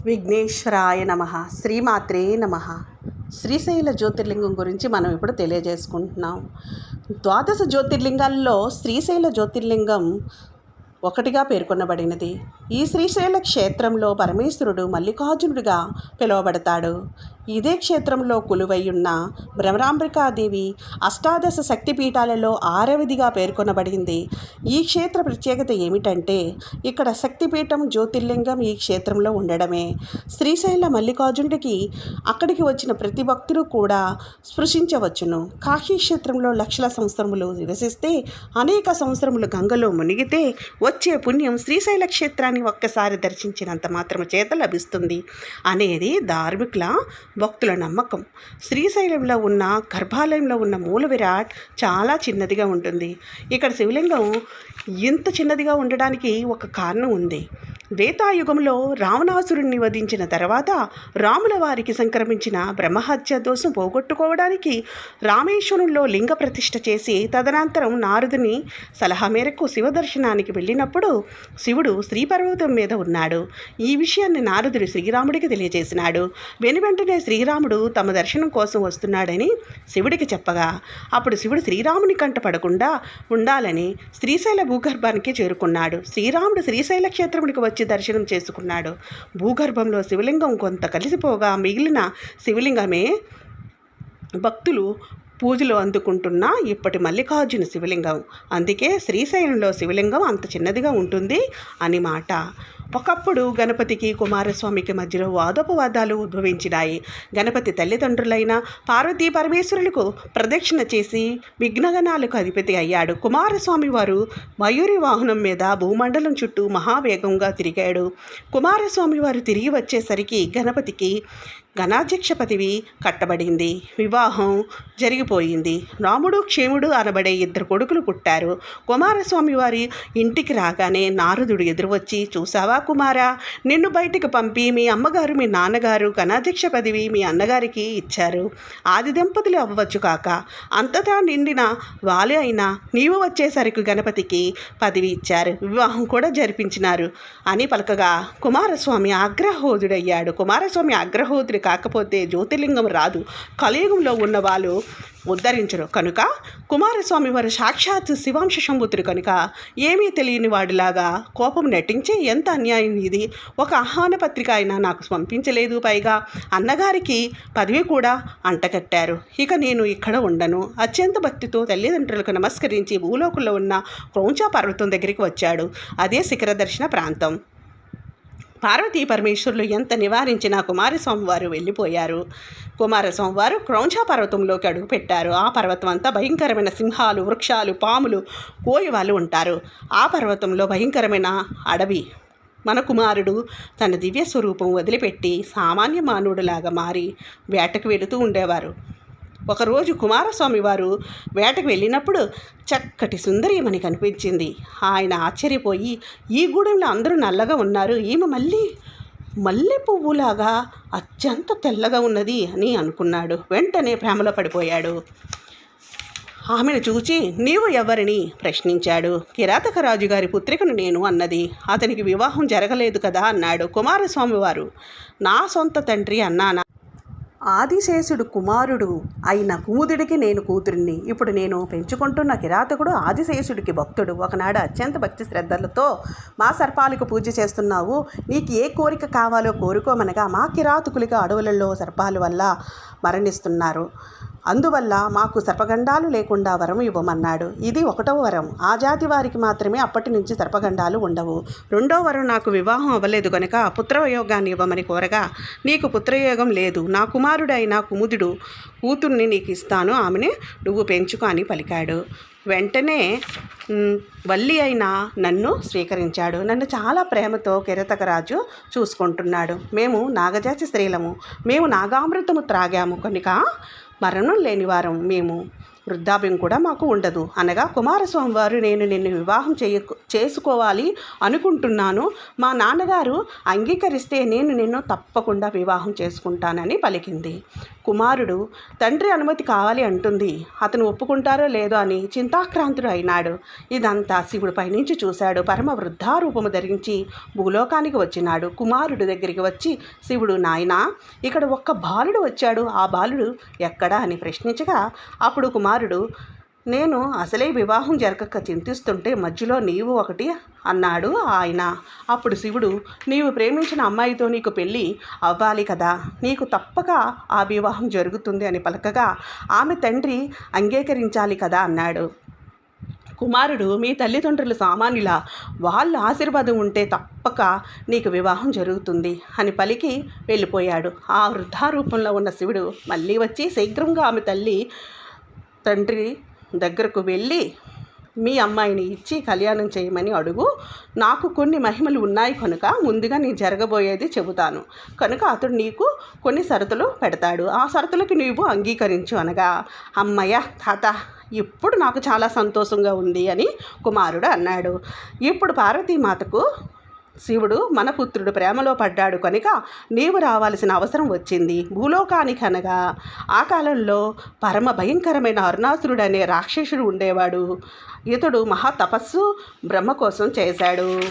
విఘ్నేశ్వరాయ నమ. శ్రీమాత్రే నమ. శ్రీశైల జ్యోతిర్లింగం గురించి మనం ఇప్పుడు తెలియజేసుకుంటున్నాం. ద్వాదశ జ్యోతిర్లింగాల్లో శ్రీశైల జ్యోతిర్లింగం ఒకటిగా పేర్కొనబడినది. ఈ శ్రీశైల క్షేత్రంలో పరమేశ్వరుడు మల్లికార్జునుడిగా పిలువబడతాడు. ఇదే క్షేత్రంలో కొలువైయున్న భ్రమరాంబికాదేవి అష్టాదశ శక్తిపీఠాలలో ఆరవదిగా పేర్కొనబడింది. ఈ క్షేత్ర ప్రత్యేకత ఏమిటంటే ఇక్కడ శక్తిపీఠం జ్యోతిర్లింగం ఈ క్షేత్రంలో ఉండడమే. శ్రీశైల మల్లికార్జునుడికి అక్కడికి వచ్చిన ప్రతి భక్తులు కూడా స్పృశించవచ్చును. కాశీ క్షేత్రంలో లక్షల సంవత్సరములు నివసిస్తే అనేక సంవత్సరములు గంగలో మునిగితే వచ్చే పుణ్యం శ్రీశైల క్షేత్రాన్ని ఒక్కసారి దర్శించినంత మాత్రం చేత లభిస్తుంది అనేది ధార్మికుల భక్తుల నమ్మకం. శ్రీశైలంలో ఉన్న గర్భాలయంలో ఉన్న మూల విరాట్ చాలా చిన్నదిగా ఉంటుంది. ఇక్కడ శివలింగం ఇంత చిన్నదిగా ఉండడానికి ఒక కారణం ఉంది. వేతాయుగంలో రావణాసురుణ్ణి వధించిన తర్వాత రాముల వారికి సంక్రమించిన బ్రహ్మహత్య దోషం పోగొట్టుకోవడానికి రామేశ్వరంలో లింగ ప్రతిష్ఠ చేసి తదనంతరం నారదుని సలహా మేరకు శివ దర్శనానికి వెళ్ళినప్పుడు శివుడు శ్రీపర్వతం మీద ఉన్నాడు. ఈ విషయాన్ని నారదుడు శ్రీరాముడికి తెలియజేసినాడు. వెను వెంటనే శ్రీరాముడు తమ దర్శనం కోసం వస్తున్నాడని శివుడికి చెప్పగా అప్పుడు శివుడు శ్రీరాముని కంట పడకుండా ఉండాలని శ్రీశైల భూగర్భానికి చేరుకున్నాడు. శ్రీరాముడు శ్రీశైల క్షేత్రమునికి వచ్చి దర్శనం చేసుకున్నాడు. భూగర్భంలో శివలింగం కొంత కలిసిపోగా మిగిలిన శివలింగమే భక్తులు పూజలు అందుకుంటున్న ఇప్పటి మల్లికార్జున శివలింగం. అందుకే శ్రీశైలంలో శివలింగం అంత చిన్నదిగా ఉంటుంది అని మాట. ఒకప్పుడు గణపతికి కుమారస్వామికి మధ్యలో వాదోపవాదాలు ఉద్భవించినాయి. గణపతి తల్లిదండ్రులైన పార్వతీ పరమేశ్వరులకు ప్రదక్షిణ చేసి విఘ్నగణాలకు అధిపతి అయ్యాడు. కుమారస్వామి వారు మయూరి వాహనం మీద భూమండలం చుట్టూ మహావేగంగా తిరిగాడు. కుమారస్వామి వారు తిరిగి వచ్చేసరికి గణపతికి ఘనాధ్యక్ష పదవి కట్టబడింది. వివాహం జరిగిపోయింది. రాముడు క్షేముడు అనబడే ఇద్దరు కొడుకులు పుట్టారు. కుమారస్వామి వారి ఇంటికి రాగానే నారదుడు ఎదురు వచ్చి చూసావా కుమారా నిన్ను బయటికి పంపి మీ అమ్మగారు మీ నాన్నగారు ఘనాధ్యక్ష పదవి మీ అన్నగారికి ఇచ్చారు. ఆది దంపతులు అవ్వచ్చు కాక. అంతటా నిండిన వాలే అయినా నీవు వచ్చేసరికి గణపతికి పదవి ఇచ్చారు. వివాహం కూడా జరిపించినారు. అని పలకగా కుమారస్వామి ఆగ్రహోదుడయ్యాడు. కుమారస్వామి ఆగ్రహోదుడు కాకపోతే జ్యోతిర్లింగం రాదు. కలియుగంలో ఉన్న వాళ్ళు ఉద్ధరించరు. కనుక కుమారస్వామి వారు సాక్షాత్ శివాంశ శంభుతుడు కనుక ఏమీ తెలియని వాడిలాగా కోపం నటించి ఎంత అన్యాయం ఇది? ఒక ఆహ్వాన పత్రిక అయినా నాకు పంపించలేదు పైగా అన్నగారికి పదవి కూడా అంటకట్టారు ఇక నేను ఇక్కడ ఉండను. అత్యంత భక్తితో తల్లిదండ్రులకు నమస్కరించి భూలోకంలో ఉన్న క్రౌంచా పర్వతం దగ్గరికి వచ్చాడు. అదే శిఖర దర్శన ప్రాంతం. పార్వతీ పరమేశ్వరులు ఎంత నివారించినా కుమారస్వామి వారు వెళ్ళిపోయారు. కుమారస్వామి వారు క్రౌంచా పర్వతంలోకి అడుగుపెట్టారు. ఆ పర్వతం అంతా భయంకరమైన సింహాలు వృక్షాలు పాములు కోయవాళ్ళు ఉంటారు. ఆ పర్వతంలో భయంకరమైన అడవి. మన కుమారుడు తన దివ్య స్వరూపం వదిలిపెట్టి సామాన్య మానవుడిలాగా మారి వేటకు వెళుతూ ఉండేవారు. ఒకరోజు కుమారస్వామి వారు వేటకు వెళ్ళినప్పుడు చక్కటి సుందరీమణి కనిపించింది. ఆయన ఆశ్చర్యపోయి ఈ గూడెంలో అందరూ నల్లగా ఉన్నారు. ఈమె మళ్ళీ మల్లె పువ్వులాగా అత్యంత తెల్లగా ఉన్నది అని అనుకున్నాడు. వెంటనే ప్రేమలో పడిపోయాడు. ఆమెను చూచి నీవు ఎవరిని ప్రశ్నించాడు. కిరాతక గారి పుత్రికను నేను అన్నది. అతనికి వివాహం జరగలేదు కదా అన్నాడు కుమారస్వామి వారు. నా సొంత తండ్రి అన్నానా? ఆదిశేషుడు కుమారుడు అయిన కుముదుడికి నేను కూతురిని. ఇప్పుడు నేను పెంచుకుంటున్న కిరాతకుడు ఆదిశేషుడికి భక్తుడు. ఒకనాడు అత్యంత భక్తి శ్రద్ధలతో మా సర్పాలకు పూజ చేస్తున్నావు. నీకు ఏ కోరిక కావాలో కోరుకోమనగా మా కిరాతకులుగా అడవులలో సర్పాల వల్ల మరణిస్తున్నారు. అందువల్ల మాకు సర్పగండాలు లేకుండా వరం ఇవ్వమన్నాడు. ఇది ఒకటవ వరం. ఆ జాతి వారికి మాత్రమే అప్పటి నుంచి సర్పగండాలు ఉండవు. రెండో వరం నాకు వివాహం అవ్వలేదు కనుక పుత్రయోగాన్ని ఇవ్వమని కోరగా నీకు పుత్రయోగం లేదు. నా కుమారుడైన కుముదుడు కూతుర్ని నీకు ఇస్తాను. ఆమెని నువ్వు పెంచుకో అని పలికాడు. వెంటనే వల్లి అయిన నన్ను స్వీకరించాడు. నన్ను చాలా ప్రేమతో కిరతకరాజు చూసుకుంటున్నాడు. మేము నాగజాతి స్త్రీలము. మేము నాగామృతము త్రాగాము. కనుక మరణం లేని వారం మేము. వృద్ధాప్యం కూడా మాకు ఉండదు. అనగా కుమారస్వామి వారు నేను నిన్ను వివాహం చేయ చేసుకోవాలి అనుకుంటున్నాను. మా నాన్నగారు అంగీకరిస్తే నేను నిన్ను తప్పకుండా వివాహం చేసుకుంటానని పలికింది. కుమారుడు తండ్రి అనుమతి కావాలి అంటుంది. అతను ఒప్పుకుంటారో లేదో అని చింతాక్రాంతుడు అయినాడు. ఇదంతా శివుడు పైనుంచి చూశాడు. పరమ వృద్ధారూపము ధరించి భూలోకానికి వచ్చినాడు. కుమారుడు దగ్గరికి వచ్చి శివుడు నాయనా ఇక్కడ ఒక్క బాలుడు వచ్చాడు. ఆ బాలుడు ఎక్కడా? అని ప్రశ్నించగా అప్పుడు కుమారుడు నేను అసలే వివాహం జరగక చింతిస్తుంటే మధ్యలో నీవు ఒకటి అన్నాడు ఆయన. అప్పుడు శివుడు నీవు ప్రేమించిన అమ్మాయితో నీకు పెళ్ళి అవ్వాలి కదా నీకు తప్పక ఆ వివాహం జరుగుతుంది అని పలకగా ఆమె తండ్రి అంగీకరించాలి కదా అన్నాడు. కుమారుడు మీ తల్లిదండ్రులు సామాన్యుల వాళ్ళ ఆశీర్వాదం ఉంటే తప్పక నీకు వివాహం జరుగుతుంది అని పలికి వెళ్ళిపోయాడు. ఆ వృద్ధారూపంలో ఉన్న శివుడు మళ్ళీ వచ్చి శీఘ్రంగా ఆమె తల్లి తండ్రి దగ్గరకు వెళ్ళి మీ అమ్మాయిని ఇచ్చి కళ్యాణం చేయమని అడుగు. నాకు కొన్ని మహిమలు ఉన్నాయి కనుక ముందుగా నీ జరగబోయేది చెబుతాను. కనుక అతడు నీకు కొన్ని షరతులు పెడతాడు. ఆ షరతులకు నీవు అంగీకరించు అనగా అమ్మయ్య తాత ఇప్పుడు నాకు చాలా సంతోషంగా ఉంది అని కుమారుడు అన్నాడు. ఇప్పుడు పార్వతీమాతకు శివుడు మన పుత్రుడు ప్రేమలో పడ్డాడు కనుక నీవు రావాల్సిన అవసరం వచ్చింది. భూలోకానికి అనగా ఆ కాలంలో పరమ భయంకరమైన అరుణాసురుడు అనే రాక్షసుడు ఉండేవాడు. ఇతడు మహా తపస్సు బ్రహ్మ కోసం చేశాడు.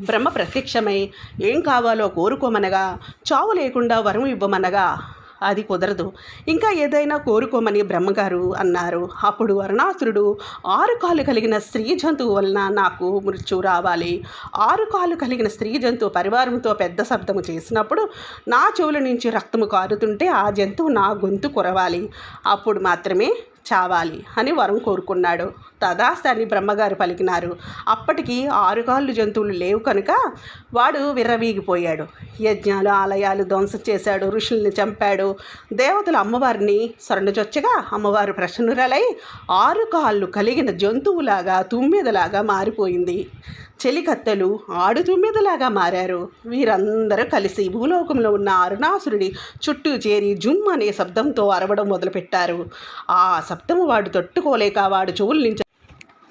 బ్రహ్మ ప్రత్యక్షమై ఏం కావాలో కోరుకోమనగా చావు లేకుండా వరం ఇవ్వమనగా అది కుదరదు. ఇంకా ఏదైనా కోరుకోమని బ్రహ్మగారు అన్నారు. అప్పుడు అరుణాసురుడు ఆరు కాలు కలిగిన స్త్రీ జంతువు వలన నాకు మృత్యు రావాలి. ఆరు కాలు కలిగిన స్త్రీ జంతువు పరివారంతో పెద్ద శబ్దము చేసినప్పుడు నా చెవుల నుంచి రక్తము కారుతుంటే ఆ జంతువు నా గొంతు కురవాలి. అప్పుడు మాత్రమే చావాలి అని వరం కోరుకున్నాడు. తదాస్తని బ్రహ్మగారు పలికినారు. అప్పటికి ఆరుగాళ్ళు జంతువులు లేవు కనుక వాడు విర్రవీగిపోయాడు. యజ్ఞాలు ఆలయాలు ధ్వంసం చేశాడు ఋషుల్ని చంపాడు. దేవతలు అమ్మవారిని శరణుచొచ్చగా అమ్మవారు ప్రసన్నురాలై ఆరు కాళ్ళు కలిగిన జంతువులాగా తుమ్మెదలాగా మారిపోయింది. చెలికత్తెలు ఆడు తుమ్మెదలాగా మారారు. వీరందరూ కలిసి భూలోకంలో ఉన్న అరుణాసురుడి చుట్టూ చేరి జుమ్ అనే శబ్దంతో అరవడం మొదలుపెట్టారు. ఆ శబ్దము వాడు తట్టుకోలేక వాడు చెవుల నుంచి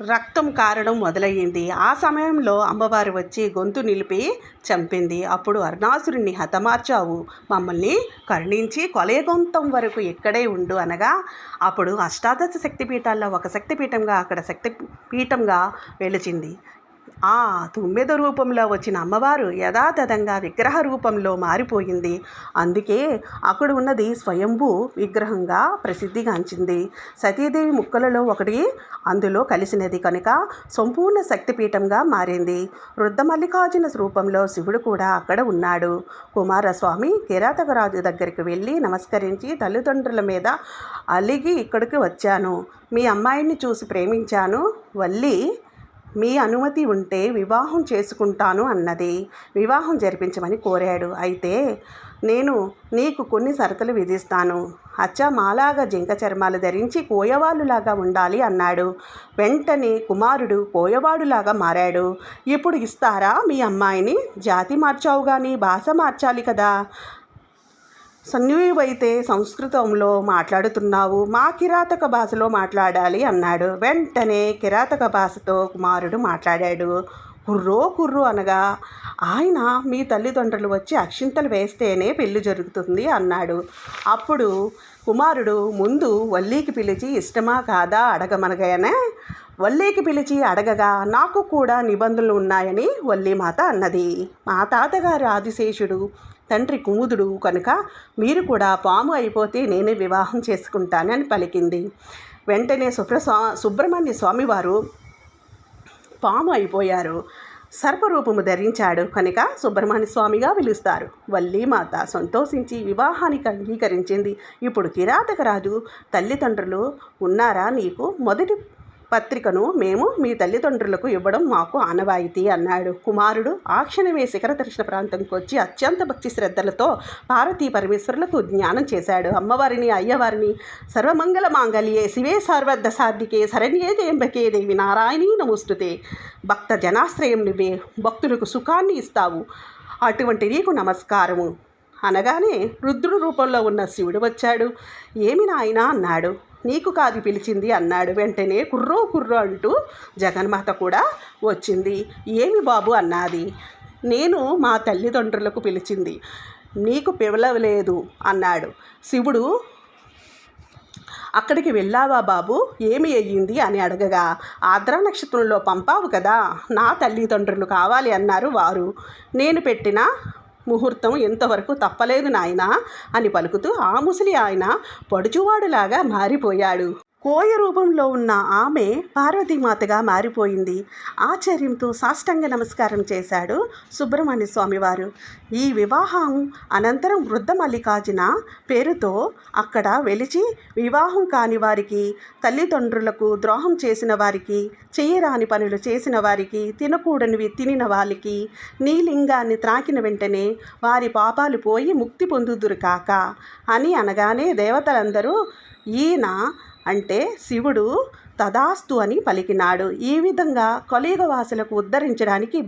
రక్తం కారడం మొదలయ్యింది. ఆ సమయంలో అమ్మవారు వచ్చి గొంతు నిలిపి చంపింది. అప్పుడు అరుణాసురుణ్ణి హతమార్చావు. మమ్మల్ని కరుణించి కొలయగొంతం వరకు ఎక్కడే ఉండు అనగా అప్పుడు అష్టాదశ శక్తిపీఠాల్లో ఒక శక్తిపీఠంగా అక్కడ శక్తి పీఠంగా వెలిచింది. ఆ తుమ్మెద రూపంలో వచ్చిన అమ్మవారు యథాతథంగా విగ్రహ రూపంలో మారిపోయింది. అందుకే అక్కడ ఉన్నది స్వయంభూ విగ్రహంగా ప్రసిద్ధిగాంచింది సతీదేవి ముక్కలలో ఒకటి అందులో కలిసినది కనుక సంపూర్ణ శక్తిపీఠంగా మారింది. వృద్ధ మల్లికార్జున రూపంలో శివుడు కూడా అక్కడ ఉన్నాడు. కుమారస్వామి కిరాతకరాజు దగ్గరికి వెళ్ళి నమస్కరించి తల్లిదండ్రుల మీద అలిగి ఇక్కడికి వచ్చాను. మీ అమ్మాయిని చూసి ప్రేమించాను. వల్లి మీ అనుమతి ఉంటే వివాహం చేసుకుంటాను అన్నది. వివాహం జరిపించమని కోరాడు. అయితే నేను నీకు కొన్ని షరతులు విధిస్తాను. అచ్చా మాలాగా జింక చర్మాలు ధరించి కోయవాళ్ళులాగా ఉండాలి అన్నాడు. వెంటనే కుమారుడు కోయవాడులాగా మారాడు. ఇప్పుడు ఇస్తారా మీ అమ్మాయిని? జాతి మార్చావు కానీ భాష మార్చాలి కదా. సన్యువైతే సంస్కృతంలో మాట్లాడుతున్నావు మా కిరాతక భాషలో మాట్లాడాలి అన్నాడు. వెంటనే కిరాతక భాషతో కుమారుడు మాట్లాడాడు. కుర్రో కుర్రు అనగా ఆయన మీ తల్లిదండ్రులు వచ్చి అక్షింతలు వేస్తేనే పెళ్ళి జరుగుతుంది అన్నాడు. అప్పుడు కుమారుడు ముందు వల్లీకి పిలిచి ఇష్టమా కాదా అడగమనగానే వల్లీకి పిలిచి అడగగా నాకు కూడా నిబంధనలు ఉన్నాయని వల్లీమాత అన్నది. మా తాతగారు ఆదిశేషుడు తండ్రి కుముదుడు కనుక మీరు కూడా పాము అయిపోతే నేనే వివాహం చేసుకుంటానని పలికింది. వెంటనే సుబ్రస్వా సుబ్రహ్మణ్య స్వామివారు పాము అయిపోయారు. సర్పరూపము ధరించాడు కనుక సుబ్రహ్మణ్య స్వామిగా పిలుస్తారు. వల్లీమాత సంతోషించి వివాహానికి అంగీకరించింది. ఇప్పుడు కిరాతకరాజు తల్లిదండ్రులు ఉన్నారా నీకు? మొదటి పత్రికను మేము మీ తల్లిదండ్రులకు ఇవ్వడం మాకు ఆనవాయితీ అన్నాడు. కుమారుడు ఆ క్షణమే శిఖర దర్శన ప్రాంతంకి వచ్చి అత్యంత భక్తి శ్రద్ధలతో పార్వతీ పరమేశ్వరులకు జ్ఞానం చేశాడు. అమ్మవారిని అయ్యవారిని సర్వమంగళ మాంగళ్యే శివే సర్వద్ధ సాధికే శరణ్యే దేంబకే దేవి నారాయణీ నమోస్తుతే. భక్త జనాశ్రయం నువ్వే భక్తులకు సుఖాన్ని ఇస్తావు. అటువంటి నీకు నమస్కారము. అనగానే రుద్రుడు రూపంలో ఉన్న శివుడు వచ్చాడు. ఏమి నాయనా? అన్నాడు. నీకు కాదు పిలిచింది అన్నాడు. వెంటనే కుర్రో కుర్రో అంటూ జగన్మాత కూడా వచ్చింది. ఏమి బాబు అన్నది. నేను మా తల్లిదండ్రులకు పిలిచింది. నీకు పిలవలేదు అన్నాడు. శివుడు అక్కడికి వెళ్ళావా బాబు? ఏమి అయ్యింది? అని అడగగా ఆద్రా నక్షత్రంలో పంపావు కదా? నా తల్లిదండ్రులు కావాలి అన్నారు వారు. నేను పెట్టిన ముహూర్తం ఎంతవరకు తప్పలేదు నాయనా అని పలుకుతూ ఆ ముసలి ఆయన పడుచువాడులాగా మారిపోయాడు. కోయ రూపంలో ఉన్న ఆమె పార్వతీమాతగా మారిపోయింది. ఆశ్చర్యంతో సాష్టంగ నమస్కారం చేశాడు సుబ్రహ్మణ్య స్వామివారు. ఈ వివాహం అనంతరం వృద్ధ మల్లికార్జున పేరుతో అక్కడ వెలిచి వివాహం కాని వారికి తల్లిదండ్రులకు ద్రోహం చేసిన వారికి చేయరాని పనులు చేసిన వారికి తినకూడనివి తినిన వాళ్ళకి నీ లింగాన్ని త్రాకిన వెంటనే వారి పాపాలు పోయి ముక్తి పొందుదురు కాక అని అనగానే దేవతలందరూ ఈయన అంటే శివుడు తదాస్తు అని పలికినాడు. ఈ విధంగా కలియుగ వాసులకు ఉద్ధరించడానికి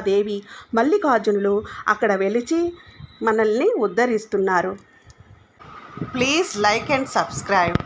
దేవి మల్లికార్జునులు అక్కడ వెలిచి మనల్ని ఉద్ధరిస్తున్నారు. Please like and subscribe.